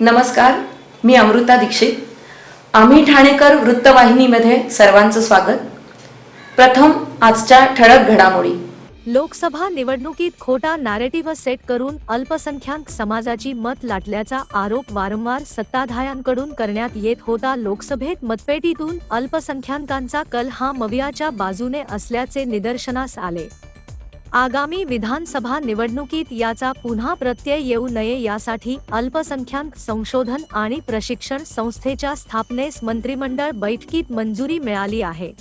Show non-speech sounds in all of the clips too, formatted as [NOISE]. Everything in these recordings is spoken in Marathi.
नमस्कार मी अमृता दीक्षित. आम्ही ठाणेकर वृत्तवाहिनीमध्ये सर्वांचं स्वागत. प्रथम आजच्या ठळक घडामोडी. लोकसभा निवडणुकीत खोटा नॅरेटिव्ह सेट करून अल्पसंख्याक समाजाची मत लाटल्याचा आरोप वारंवार सत्ताधाऱ्यांकडून करण्यात येत होता लोकसभेत मतपेटीतून अल्पसंख्याकांचा कल हा मवियाच्या बाजूने असल्याचे निदर्शनास आले. आगामी विधानसभा निवडणुकीत याचा पुन्हा प्रत्यय येऊ नये यासाठी अल्पसंख्याक संशोधन आणि प्रशिक्षण संस्थेच्या स्थापनेस मंत्रिमंडळ बैठकीत मंजुरी मिळाली आहे.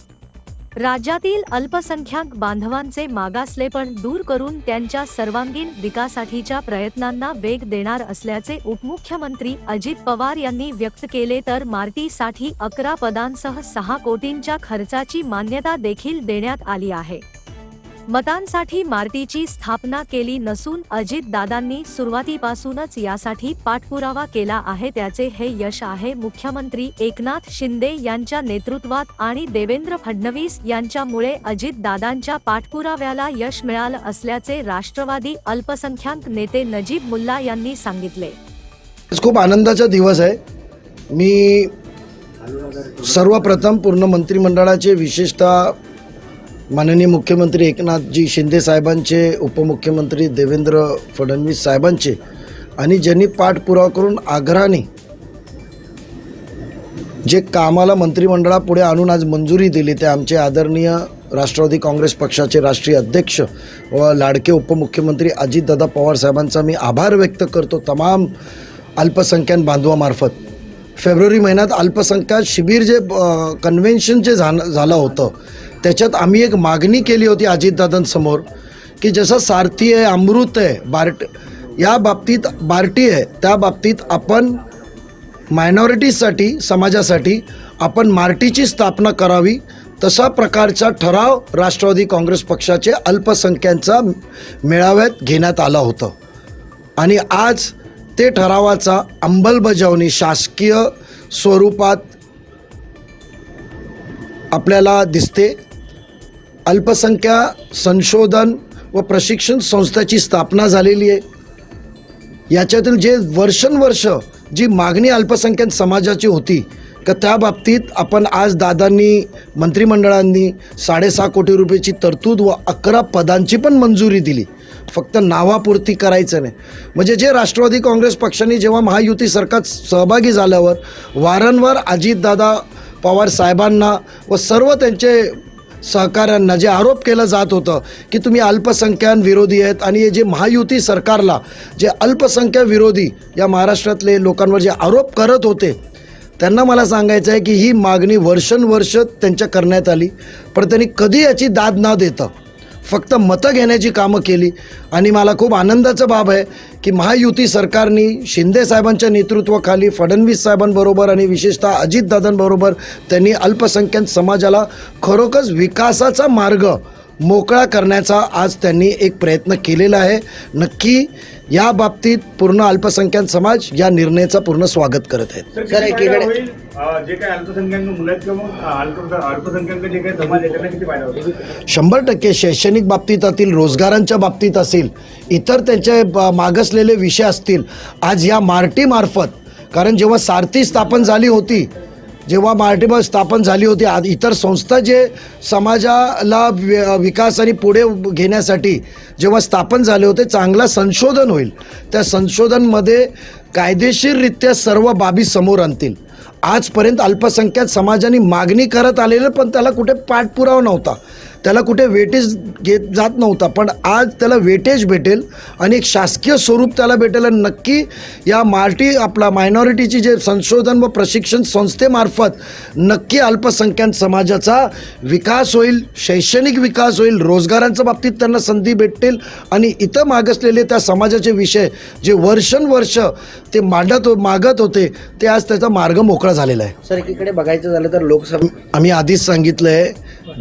राज्यातील अल्पसंख्याक बांधवांचे मागासलेपण दूर करून त्यांच्या सर्वांगीण विकासाठीच्या प्रयत्नांना वेग देणार असल्याचे उपमुख्यमंत्री अजित पवार यांनी व्यक्त केले तर मार्टीसाठी अकरा पदांसह सहा कोटींच्या खर्चाची मान्यता देखील देण्यात आली आहे. मतांसाठी मारुतीची स्थापना केली नसून अजित दादांनी सुरुवातीपासूनच यासाठी पाठपुरावा केला आहे. त्याचे हे यश आहे. मुख्यमंत्री एकनाथ शिंदे यांच्या नेतृत्वात आणि देवेंद्र फडणवीस यांच्यामुळे अजित दादांच्या पाठपुराव्याला यश मिळालं असल्याचे राष्ट्रवादी अल्पसंख्याक नेते नजीब मुल्ला यांनी सांगितले. खूप आनंदाचा दिवस आहे. मी सर्वप्रथम पूर्ण मंत्रिमंडळाचे विशेषतः माननीय मुख्यमंत्री एकनाथजी शिंदे साहेबांचे उपमुख्यमंत्री देवेंद्र फडणवीस साहेबांचे आणि ज्यांनी पाठपुरावा करून आग्रहाने जे कामाला मंत्रिमंडळापुढे आणून आज मंजुरी दिली ते आमचे आदरणीय राष्ट्रवादी काँग्रेस पक्षाचे राष्ट्रीय अध्यक्ष व लाडके उपमुख्यमंत्री अजितदादा पवार साहेबांचा मी आभार व्यक्त करतो तमाम अल्पसंख्याक बांधवामार्फत. फेब्रुवारी महिन्यात अल्पसंख्याक शिबिर जे कन्व्हेन्शन जे झालं झालं होतं त्याच्यात आम्ही एक मागणी केली होती अजितदादांसमोर की जसं सारथी आहे अमृत आहे बार्ट या बाबतीत बार्टी आहे त्या बाबतीत आपण मायनॉरिटीजसाठी समाजासाठी आपण मार्टीची स्थापना करावी. तसा प्रकारचा ठराव राष्ट्रवादी काँग्रेस पक्षाचे अल्पसंख्यांचा मेळाव्यात घेण्यात आला होतं. आणि आज ते ठरावाचा अंमलबजावणी शासकीय स्वरूपात आपल्याला दिसते. अल्पसंख्या संशोधन व प्रशिक्षण संस्थेची स्थापना झालेली आहे. याच्यातील जे वर्षानुवर्ष जी मागणी अल्पसंख्याक समाजाची होती का त्या बाबतीत आपण आज दादांनी मंत्रिमंडळांनी साडेसहा कोटी रुपयाची तरतूद व अकरा पदांची पण मंजुरी दिली. फक्त नावापुरती करायचं नाही. म्हणजे जे राष्ट्रवादी काँग्रेस पक्षाने जेव्हा महायुती सरकार सहभागी झाल्यावर वारंवार अजितदादा पवार साहेबांना व सर्व त्यांचे सहकाऱ्यांना जे आरोप केलं जात होतं की तुम्ही अल्पसंख्यान विरोधी आहेत आणि हे जे महायुती सरकारला जे अल्पसंख्याक विरोधी या महाराष्ट्रातले लोकांवर जे आरोप करत होते त्यांना मला सांगायचं आहे की ही मागणी वर्षानुवर्ष त्यांच्या करण्यात आली पण त्यांनी कधी याची दाद न देतं फक्त मतं घेण्याची कामं केली. आणि मला खूप आनंदाचा बाब आहे की महायुती सरकारने शिंदे साहेबांच्या नेतृत्वाखाली फडणवीस साहेबांबरोबर आणि विशेषतः अजितदादांबरोबर त्यांनी अल्पसंख्याक समाजाला खरोखरच विकासाचा मार्ग मोकळा करण्याचा आज त्यांनी एक प्रयत्न केलेला आहे. नक्की या बाबतीत पूर्ण अल्पसंख्याक समाज या निर्णयाचा पूर्ण स्वागत करत आहेत. सर सर किती फायदा एकीकडे होईल? अं, जे काही अल्पसंख्याक मुलं आहेत किंवा मग अल्प अल्पसंख्याक जे काही समाज आहे त्यांना किती फायदा होईल? शंभर टक्के शैक्षणिक बाबतीत असतील रोजगारांच्या बाबतीत असेल इतर त्यांचे मागासलेले विषय असतील आज या मार्टीमार्फत कारण जेव्हा सारथी स्थापन झाली होती जेव्हा मार्टीमा स्थापन झाली होती आ- इतर संस्था जे समाजाला विकास आणि पुढे घेण्यासाठी जेव्हा स्थापन झाले होते चांगला संशोधन होईल. त्या संशोधनमध्ये कायदेशीररित्या सर्व बाबी समोर आणतील. आजपर्यंत अल्पसंख्याक समाजाने मागणी करत आलेलं पण त्याला कुठे पाठपुरावा नव्हता. त्याला कुठे वेटेज घेत जात नव्हता पण आज त्याला वेटेज भेटेल आणि एक शासकीय स्वरूप त्याला भेटेल आणि नक्की या मार्टी आपला मायनॉरिटीची जे संशोधन व प्रशिक्षण संस्थेमार्फत नक्की अल्पसंख्याक समाजाचा विकास होईल शैक्षणिक विकास होईल रोजगारांच्या बाबतीत त्यांना संधी भेटतील आणि इथं मागासलेले त्या समाजाचे विषय जे वर्षानुवर्ष ते मांडत हो मागत होते ते आज त्याचा मार्ग मोकळा झालेला आहे. सर एकीकडे बघायचं झालं तर लोकसभा आम्ही आधीच सांगितलं आहे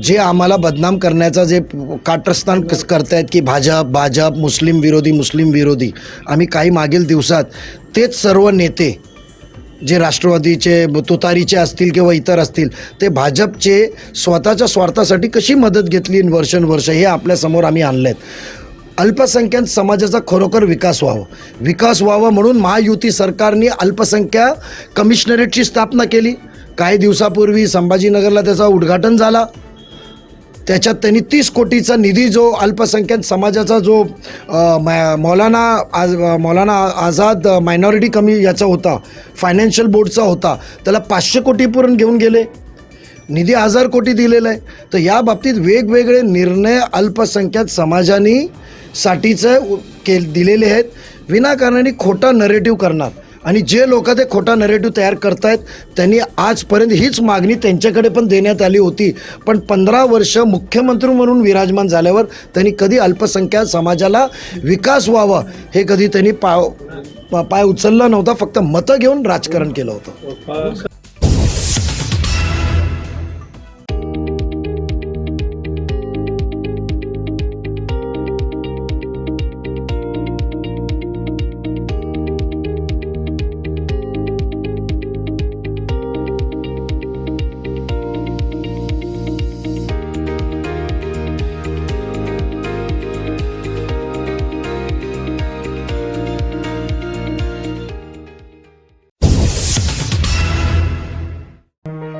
जे आम्हाला बदनाम करण्याचा जे काटस्थान कस करतायत की भाजप भाजप मुस्लिम विरोधी मुस्लिम विरोधी आम्ही काही मागील दिवसात तेच सर्व नेते जे राष्ट्रवादीचे तुतारीचे असतील किंवा इतर असतील ते भाजपचे स्वतःच्या स्वार्थासाठी कशी मदत घेतली वर्षानुवर्ष हे आपल्यासमोर आम्ही आणलं आहेत अल्पसंख्याक समाजाचा खरोखर विकास व्हावा. विकास व्हावा म्हणून महायुती सरकारने अल्पसंख्या कमिशनरेटची स्थापना केली. काही दिवसापूर्वी संभाजीनगरला त्याचा उद्घाटन झाला. त्याच्यात त्यांनी तीस कोटीचा निधी जो अल्पसंख्याक समाजाचा जो मौलाना आज मौलाना आझाद मायनॉरिटी कमी याचा होता फायनान्शियल बोर्डचा होता त्याला पाचशे कोटीपर्यंत घेऊन गेले. निधी हजार कोटी दिलेला आहे. तर या बाबतीत वेगवेगळे निर्णय अल्पसंख्याक समाजानी साठीचं के दिलेले आहेत. विनाकारणाने खोटा नरेटिव्ह करणार. आणि जे लोक ते खोटा नरेटिव्ह तयार करतायत त्यांनी आजपर्यंत हीच मागणी त्यांच्याकडे पण देण्यात आली होती. पण पंधरा वर्ष मुख्यमंत्री म्हणून विराजमान झाल्यावर त्यांनी कधी अल्पसंख्याक समाजाला विकास व्हावा हे कधी त्यांनी पाय पाय उचलला नव्हता फक्त मतं घेऊन राजकारण केलं होतं.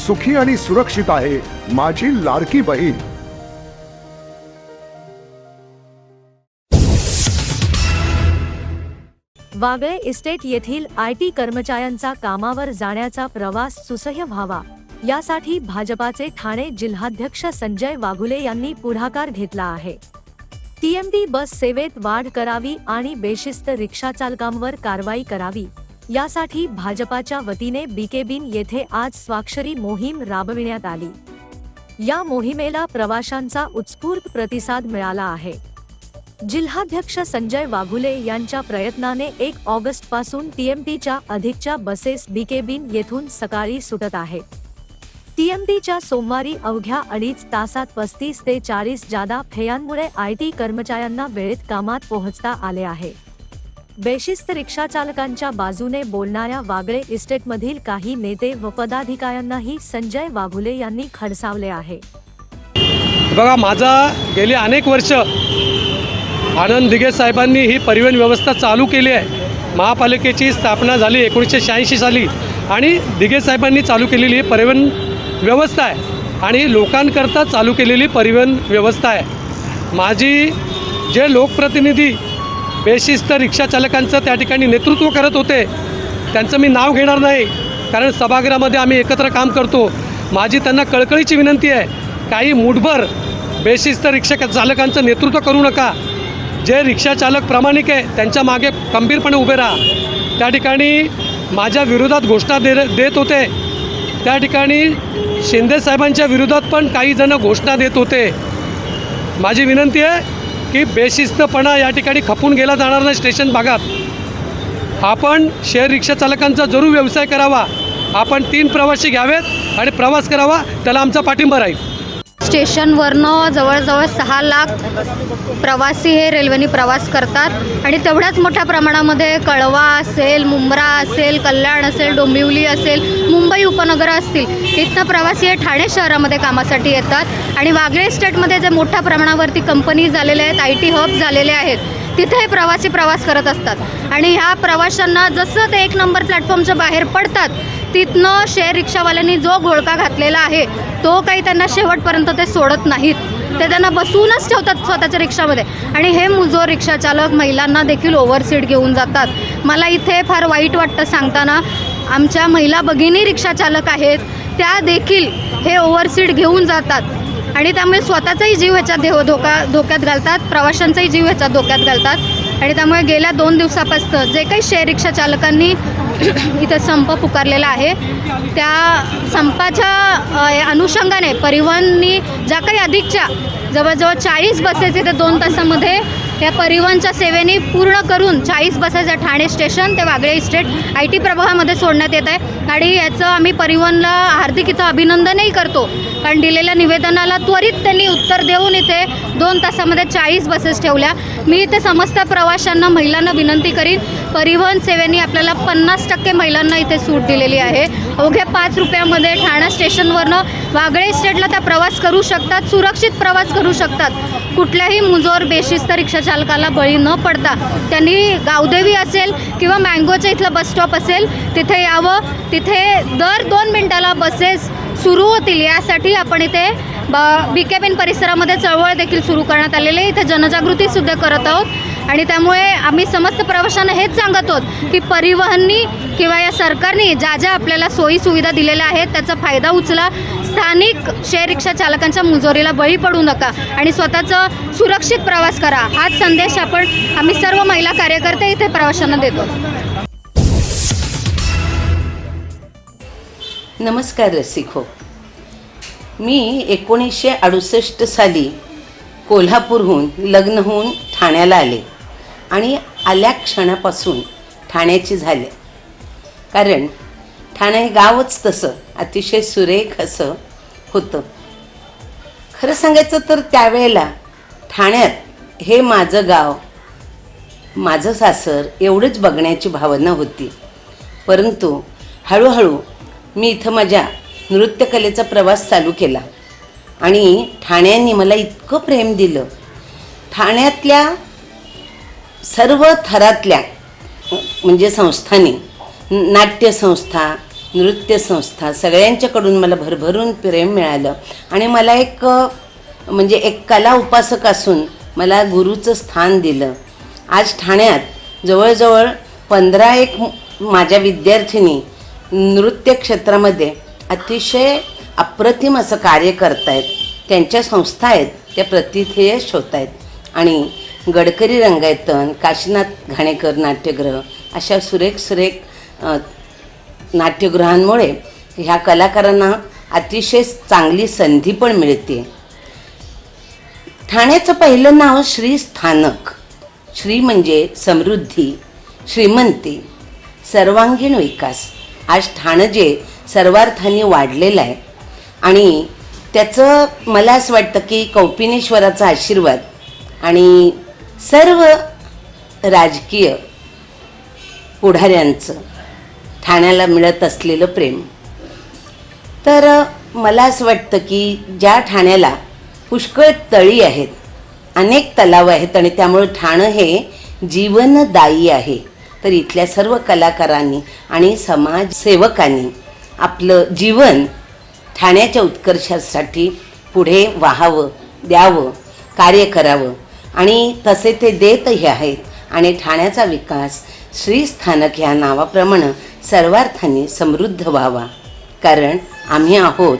सुखी आणि सुरक्षित आहे माझी लाडकी बहीण. वागळे इस्टेट येथील आय टी कर्मचाऱ्यांचा कामावर जाण्याचा प्रवास सुसह्य व्हावा. यासाठी भाजपाचे ठाणे जिल्हाध्यक्ष संजय वाघुले यांनी पुढाकार घेतला आहे. टीएमडी बस सेवेत वाढ करावी आणि बेशिस्त रिक्षा चालकांवर कारवाई करावी. यासाठी भाजपाच्या वतीने बीकेबिन येथे आज स्वाक्षरी मोहीम राबविण्यात आली. या मोहिमेला प्रवाशांचा उत्स्फूर्त प्रतिसाद मिळाला आहे. जिल्हाध्यक्ष संजय वाघुले यांच्या प्रयत्नाने एक ऑगस्टपासून टीएमटीच्या अधिकच्या बसेस बीकेबिन येथून सकाळी सुटत आहेत. टीएमटीच्या सोमवारी अवघ्या अडीच तासात पस्तीस ते चाळीस जादा फेयांमुळे आय टी कर्मचाऱ्यांना वेळेत कामात पोहोचता आले आहे. बेशिस्त रिक्षाचालकांच्या बाजूने बोलणाऱ्या वागळे इस्टेटमधील काही नेते व पदाधिकाऱ्यांनाही संजय वाघुले यांनी खडसावले आहे. बघा माझा गेली अनेक वर्ष आनंद दिघे साहेबांनी ही परिवहन व्यवस्था चालू केली आहे. महापालिकेची स्थापना झाली एकोणीसशे शहाऐंशी साली आणि दिघे साहेबांनी चालू केलेली ही परिवहन व्यवस्था आहे आणि लोकांकरता चालू केलेली परिवहन व्यवस्था आहे. माझी जे लोकप्रतिनिधी बेशिस्त रिक्षाचालकांचं त्या ठिकाणी नेतृत्व करत होते. त्यांचं मी नाव घेणार नाही कारण सभागृहामध्ये आम्ही एकत्र काम करतो. माझी त्यांना कळकळीची विनंती आहे काही मुठभर बेशिस्त रिक्षा चालकांचं नेतृत्व करू नका. जे रिक्षाचालक प्रामाणिक आहे त्यांच्या मागे खंबीरपणे उभे राहा. त्या ठिकाणी माझ्या विरोधात घोषणा दे देत होते. त्या ठिकाणी शिंदे साहेबांच्या विरोधात पण काही जण घोषणा देत होते. माझी विनंती आहे की बेशिस्तपणा या ठिकाणी खपून गेला जाणार नाही स्टेशन भागात. आपण शेअर रिक्षा चालकांचा जरूर व्यवसाय करावा. आपण तीन प्रवासी घ्यावेत आणि प्रवास करावा त्याला आमचा पाठिंबा राहील. स्टेशनवरनं जवळजवळ सहा लाख प्रवासी हे रेल्वेने प्रवास करतात. आणि तेवढ्याच मोठ्या प्रमाणामध्ये कळवा असेल मुंब्रा असेल कल्याण असेल डोंबिवली असेल मुंबई उपनगरं असतील इथनं प्रवासी हे ठाणे शहरामध्ये कामासाठी येतात. आणि वागळे स्टेटमध्ये जे मोठ्या प्रमाणावरती कंपनी झालेल्या आहेत आय टी हब झालेले आहेत तिथे प्रवासी प्रवास करत असतात. आणि ह्या प्रवाशांना जसं ते एक नंबर प्लॅटफॉर्मच्या बाहेर पडतात तिथनं शेअर रिक्षावाल्यांनी जो घोळका घातलेला आहे तो काही त्यांना शेवटपर्यंत ते सोडत नाहीत. ते त्यांना बसूनच ठेवतात स्वतःच्या रिक्षामध्ये. आणि हे मुजोर रिक्षाचालक महिलांना देखील ओव्हरसीट घेऊन जातात. मला इथे फार वाईट वाटतं सांगताना आमच्या महिला भगिनी रिक्षाचालक आहेत त्या देखील हे ओव्हरसीट घेऊन जातात. आणि त्यामुळे स्वतःचाही जीव ह्याच्यात देव धोका धोक्यात घालतात प्रवाशांचाही जीव ह्याच्यात धोक्यात घालतात. आणि त्यामुळे गेल्या दोन दिवसापासून जे काही शेअर रिक्षा चालकांनी [CLEARS THROAT] इथं संप पुकारलेला आहे त्या संपाच्या अनुषंगाने परिवहननी ज्या काही अधिकच्या जवळजवळ चाळीस बसेस इथे दोन तासामध्ये या परिवहनच्या सेवेने पूर्ण करून चाळीस बसेस या ठाणे स्टेशन ते वागळे इस्टेट आय टी प्रभागामध्ये सोडण्यात येत आहे. आणि याचं आम्ही परिवहनला हार्दिक इथं अभिनंदनही करतो. कारण दिलेल्या निवेदनाला त्वरित त्यांनी उत्तर देऊन इथे दोन तासामध्ये चाळीस बसेस ठेवल्या. मी इथे समस्त प्रवाशांना महिलांना विनंती करीन परिवहन सेवेने आपल्याला पन्नास टक्के महिलांना इथे सूट दिलेली आहे. अवघ्या पाच रुपयामध्ये ठाणा स्टेशनवरनं वागळे इस्टेटला त्या प्रवास करू शकतात सुरक्षित प्रवास करू शकतात. कुठल्याही मुजोर बेशिस्त रिक्षाचालकाला बळी न पडता त्यांनी गावदेवी असेल किंवा मँगोच्या इथलं बसस्टॉप असेल तिथे यावं. तिथे दर दोन मिनटाला बसेस सुरू होतील यासाठी आपण इथे ब बी के परिसरामध्ये चळवळ देखील सुरू करण्यात आलेली आहे. इथे जनजागृतीसुद्धा करत आहोत. आणि त्यामुळे आम्ही समस्त प्रवाशांना हेच सांगत आहोत की परिवहननी किंवा या सरकारने ज्या ज्या आपल्याला सोयी सुविधा दिलेल्या आहेत त्याचा फायदा उचला. स्थानिक शेअर रिक्षा चालकांच्या मुजोरीला बळी पडू नका आणि स्वतःचं सुरक्षित प्रवास करा. हाच संदेश आपण आम्ही सर्व महिला कार्यकर्ते इथे प्रवाशांना देतो. नमस्कार रसिको. मी एकोणीसशे अडुसष्ट साली कोल्हापूरहून लग्न होऊन ठाण्याला आले. आणि आल्या क्षणापासून ठाण्याची झाले. कारण ठाणे हे गावच तसं अतिशय सुरेख असं होतं. खरं सांगायचं तर त्यावेळेला ठाण्यात हे माझं गाव माझं सासर एवढंच बघण्याची भावना होती. परंतु हळूहळू मी इथं माझ्या नृत्यकलेचा प्रवास चालू केला. आणि ठाण्यांनी मला इतकं प्रेम दिलं. ठाण्यातल्या सर्व थरातल्या म्हणजे संस्थांनी नाट्यसंस्था नृत्यसंस्था सगळ्यांच्याकडून मला भरभरून प्रेम मिळालं. आणि मला एक म्हणजे एक कला उपासक असून मला गुरुचं स्थान दिलं. आज ठाण्यात जवळजवळ पंधरा एक माझ्या विद्यार्थिनी नृत्य क्षेत्रामध्ये अतिशय अप्रतिम असं कार्य करतायत. त्यांच्या संस्था आहेत त्या प्रतिथेयश होत आहेत आणि गडकरी रंगायतन काशीनाथ घाणेकर नाट्यगृह अशा सुरेख सुरेख नाट्यगृहांमुळे ह्या कलाकारांना अतिशय चांगली संधी पण मिळते. ठाण्याचं पहिलं नाव श्री स्थानक. श्री म्हणजे समृद्धी श्रीमंती सर्वांगीण विकास. आज ठाणं जे सर्वार्थाने वाढलेलं आहे. आणि त्याचं मला असं वाटतं की कौपिनेश्वराचा आशीर्वाद आणि सर्व राजकीय पुढाऱ्यांचं ठाण्याला मिळत असलेलं प्रेम. तर मला असं वाटतं की ज्या ठाण्याला पुष्कळ तळी आहेत अनेक तलाव आहेत आणि त्यामुळे ठाणं हे जीवनदायी आहे तर इथल्या सर्व कलाकारांनी आणि समाजसेवकांनी आपलं जीवन ठाण्याच्या उत्कर्षासाठी पुढे वाहावं द्यावं कार्य करावं. आणि तसे ते देतही आहेत. आणि ठाण्याचा विकास श्रीस्थानक ह्या नावाप्रमाणे सर्वार्थाने समृद्ध व्हावा. कारण आम्ही आहोत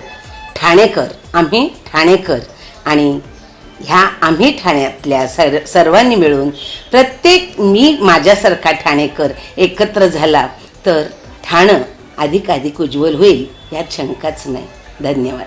ठाणेकर आम्ही ठाणेकर. आणि ह्या आम्ही ठाण्यातल्या सर सर्वांनी मिळून प्रत्येक मी माझ्यासारखा ठाणेकर एकत्र झाला तर ठाणं अधिक अधिक उज्ज्वल होईल यात शंकाच नाही. धन्यवाद.